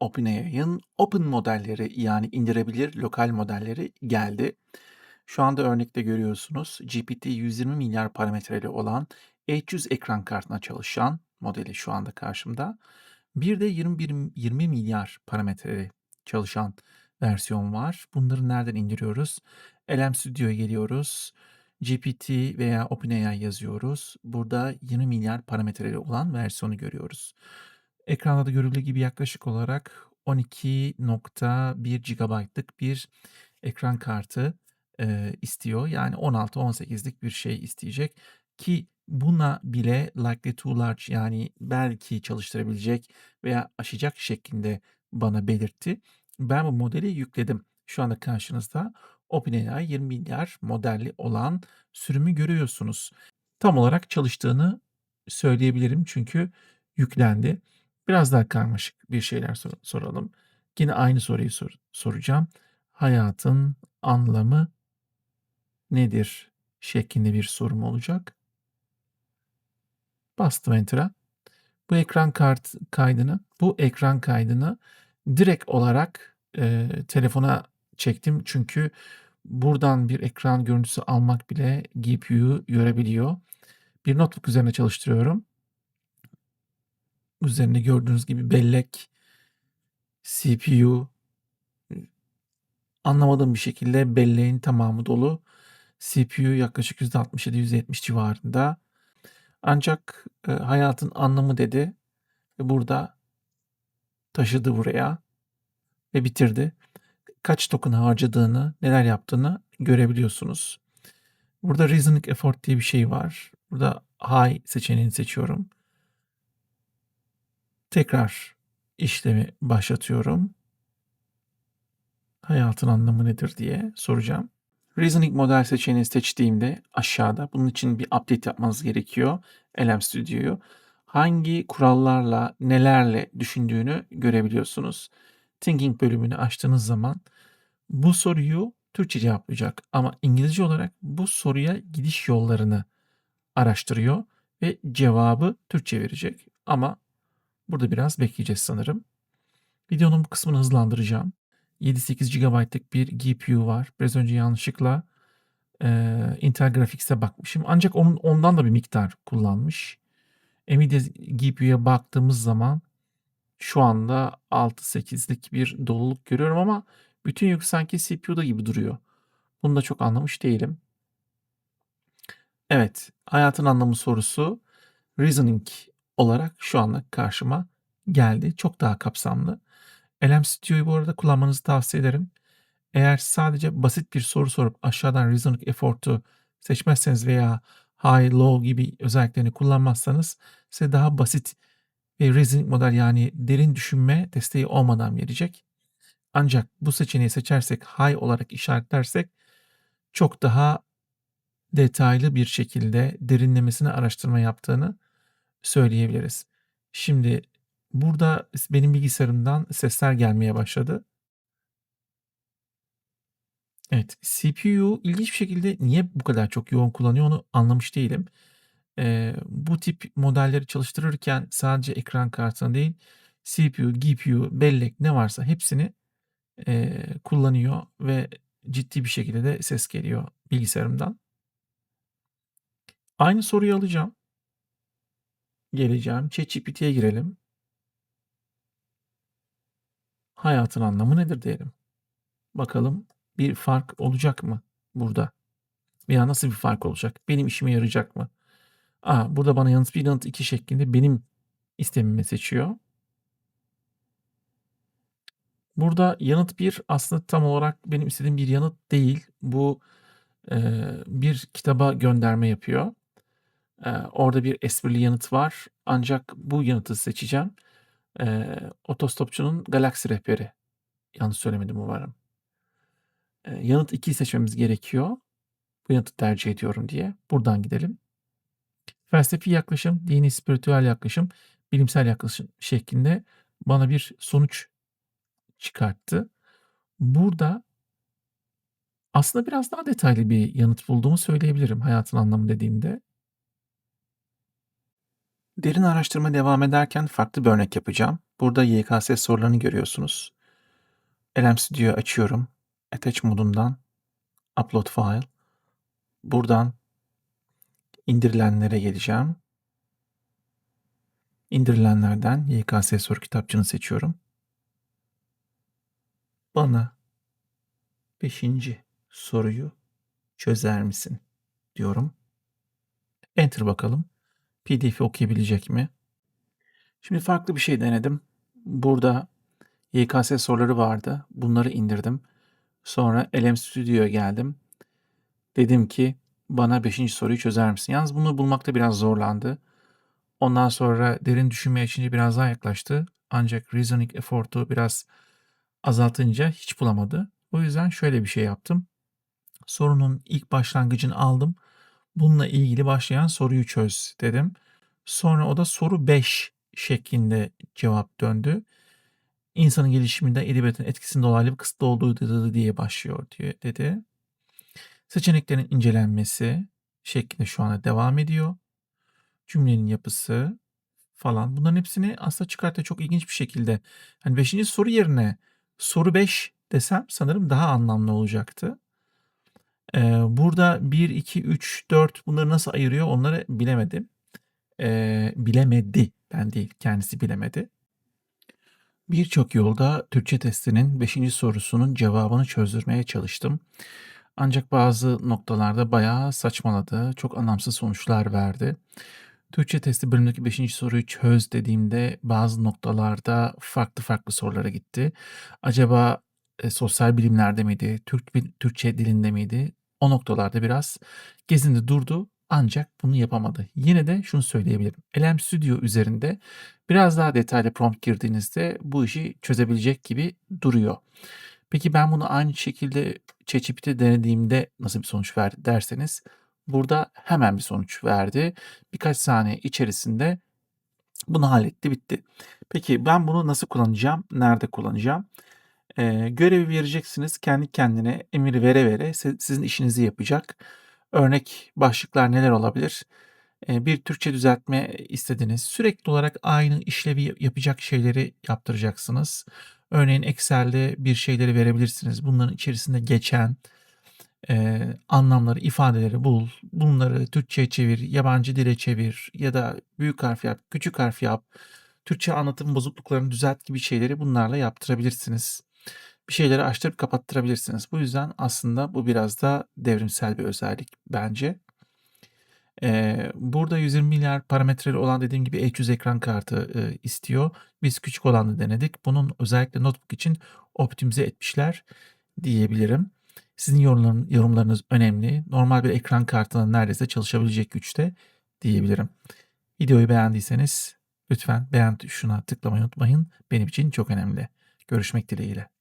OpenAI'ın Open modelleri yani indirebilir lokal modelleri geldi. Şu anda örnekte görüyorsunuz GPT 120 milyar parametreli olan H100 ekran kartına çalışan modeli şu anda karşımda. Bir de 21 20 milyar parametreli çalışan versiyon var. Bunları nereden indiriyoruz? LM Studio'ya geliyoruz. GPT veya OpenAI yazıyoruz. Burada 20 milyar parametreli olan versiyonu görüyoruz. Ekranda da görüldüğü gibi yaklaşık olarak 12.1 GB'lık bir ekran kartı eee, istiyor. Yani 16-18'lik bir şey isteyecek ki buna bile likely too large yani belki çalıştırabilecek veya aşacak şeklinde bana belirtti. Ben bu modeli yükledim. Şu anda karşınızda OpenAI 20 milyar modelli olan sürümü görüyorsunuz. Tam olarak çalıştığını söyleyebilirim çünkü yüklendi. Biraz daha karmaşık bir şeyler sor- soralım. Yine aynı soruyu sor- soracağım. Hayatın anlamı nedir şeklinde bir sorum olacak. Bastım Enter'a. Bu ekran kart kaydını, bu ekran kaydını direkt olarak e, telefona çektim. Çünkü buradan bir ekran görüntüsü almak bile GPU'yu görebiliyor. Bir notebook üzerine çalıştırıyorum. Üzerinde gördüğünüz gibi bellek, CPU, anlamadığım bir şekilde belleğin tamamı dolu. CPU yaklaşık %67-%70 civarında. Ancak e, hayatın anlamı dedi ve burada taşıdı buraya ve bitirdi. Kaç token harcadığını, neler yaptığını görebiliyorsunuz. Burada reasoning effort diye bir şey var. Burada high seçeneğini seçiyorum. Tekrar işlemi başlatıyorum. Hayatın anlamı nedir diye soracağım. Reasoning model seçeneğini seçtiğimde aşağıda bunun için bir update yapmanız gerekiyor LM Studio'yu. Hangi kurallarla, nelerle düşündüğünü görebiliyorsunuz. Thinking bölümünü açtığınız zaman bu soruyu Türkçe cevaplayacak ama İngilizce olarak bu soruya gidiş yollarını araştırıyor ve cevabı Türkçe verecek. Ama burada biraz bekleyeceğiz sanırım. Videonun bu kısmını hızlandıracağım. 7-8 GB'lık bir GPU var. Biraz önce yanlışlıkla e, Intel Graphics'e bakmışım. Ancak onun, ondan da bir miktar kullanmış. Nvidia GPU'ya baktığımız zaman şu anda 6-8'lik bir doluluk görüyorum ama bütün yük sanki CPU'da gibi duruyor. Bunu da çok anlamış değilim. Evet, hayatın anlamı sorusu reasoning olarak şu anda karşıma geldi. Çok daha kapsamlı. LM Studio'yu bu arada kullanmanızı tavsiye ederim. Eğer sadece basit bir soru sorup aşağıdan reasoning effort'u seçmezseniz veya high, low gibi özelliklerini kullanmazsanız size daha basit ve reasoning model yani derin düşünme desteği olmadan verecek. Ancak bu seçeneği seçersek, high olarak işaretlersek çok daha detaylı bir şekilde derinlemesine araştırma yaptığını söyleyebiliriz. Şimdi burada benim bilgisayarımdan sesler gelmeye başladı. Evet, CPU ilginç bir şekilde niye bu kadar çok yoğun kullanıyor onu anlamış değilim. Eee, bu tip modelleri çalıştırırken sadece ekran kartını değil, CPU, GPU, bellek ne varsa hepsini eee, kullanıyor ve ciddi bir şekilde de ses geliyor bilgisayarımdan. Aynı soruyu alacağım. Geleceğim. ChatGPT'ye girelim. Hayatın anlamı nedir diyelim. Bakalım bir fark olacak mı burada? Veya nasıl bir fark olacak? Benim işime yarayacak mı? Aa, burada bana yanıt 1, yanıt 2 şeklinde benim istemimi seçiyor. Burada yanıt 1 aslında tam olarak benim istediğim bir yanıt değil. Bu eee, bir kitaba gönderme yapıyor. Eee, orada bir esprili yanıt var. Ancak bu yanıtı seçeceğim. Eee, Otostopçunun Galaksi Rehberi. Yanlış söylemedim umarım. Eee, yanıt 2'yi seçmemiz gerekiyor. Bu yanıtı tercih ediyorum diye. Buradan gidelim. Felsefi yaklaşım, dini spiritüel yaklaşım, bilimsel yaklaşım şeklinde bana bir sonuç çıkarttı. Burada aslında biraz daha detaylı bir yanıt bulduğumu söyleyebilirim hayatın anlamı dediğimde. Derin araştırma devam ederken farklı bir örnek yapacağım. Burada YKS sorularını görüyorsunuz. LM Studio'yu açıyorum. Attach modundan Upload File. Buradan indirilenlere geleceğim. İndirilenlerden YKS soru kitapçığını seçiyorum. Bana beşinci soruyu çözer misin diyorum. Enter bakalım. PDF'i okuyabilecek mi? Şimdi farklı bir şey denedim. Burada YKS soruları vardı. Bunları indirdim. Sonra LM Studio'ya geldim. Dedim ki bana 5. soruyu çözer misin? Yalnız bunu bulmakta biraz zorlandı. Ondan sonra derin düşünmeye açınca biraz daha yaklaştı. Ancak reasoning effort'u biraz azaltınca hiç bulamadı. O yüzden şöyle bir şey yaptım. Sorunun ilk başlangıcını aldım. Bununla ilgili başlayan soruyu çöz dedim. Sonra o da soru 5 şeklinde cevap döndü. İnsanın gelişiminde edebiyatın etkisinin dolaylı ve kısıtlı olduğu dedi- diye başlıyor diye dedi. Seçeneklerin incelenmesi şeklinde şu anda devam ediyor. Cümlenin yapısı falan. Bunların hepsini aslında çıkartıyor çok ilginç bir şekilde. Hani 5. soru yerine soru 5 desem sanırım daha anlamlı olacaktı. Ee, burada 1, 2, 3, 4 bunları nasıl ayırıyor onları bilemedim. Ee, bilemedi. Ben değil. Kendisi bilemedi. Birçok yolda Türkçe testinin 5. sorusunun cevabını çözdürmeye çalıştım. Ancak bazı noktalarda bayağı saçmaladı. Çok anlamsız sonuçlar verdi. Türkçe testi bölümdeki 5. soruyu çöz dediğimde bazı noktalarda farklı farklı sorulara gitti. Acaba e, sosyal bilimlerde miydi, Türk Türkçe dilinde miydi? O noktalarda biraz gezindi durdu ancak bunu yapamadı. Yine de şunu söyleyebilirim. LM Studio üzerinde biraz daha detaylı prompt girdiğinizde bu işi çözebilecek gibi duruyor. Peki ben bunu aynı şekilde ChatGPT'de denediğimde nasıl bir sonuç verdi derseniz burada hemen bir sonuç verdi. Birkaç saniye içerisinde bunu halletti bitti. Peki ben bunu nasıl kullanacağım? Nerede kullanacağım? Eee, görevi vereceksiniz. Kendi kendine emir vere vere si sizin işinizi yapacak. Örnek başlıklar neler olabilir? Eee, bir Türkçe düzeltme istediniz. Sürekli olarak aynı işlevi yapacak şeyleri yaptıracaksınız. Örneğin Excel'de bir şeyleri verebilirsiniz. Bunların içerisinde geçen, eee, anlamları, ifadeleri bul. Bunları Türkçe'ye çevir, yabancı dile çevir ya da büyük harf yap, küçük harf yap. Türkçe anlatım bozukluklarını düzelt gibi şeyleri bunlarla yaptırabilirsiniz. Bir şeyleri açtırıp kapattırabilirsiniz. Bu yüzden aslında bu biraz da devrimsel bir özellik bence. Eee, burada 120 milyar parametreli olan dediğim gibi H100 ekran kartı, eee, istiyor. Biz küçük olanı denedik. Bunun özellikle notebook için optimize etmişler diyebilirim. Sizin yorumların yorumlarınız önemli. Normal bir ekran kartının neredeyse çalışabilecek güçte diyebilirim. Videoyu beğendiyseniz lütfen beğen tuşuna tıklamayı unutmayın. Benim için çok önemli. Görüşmek dileğiyle.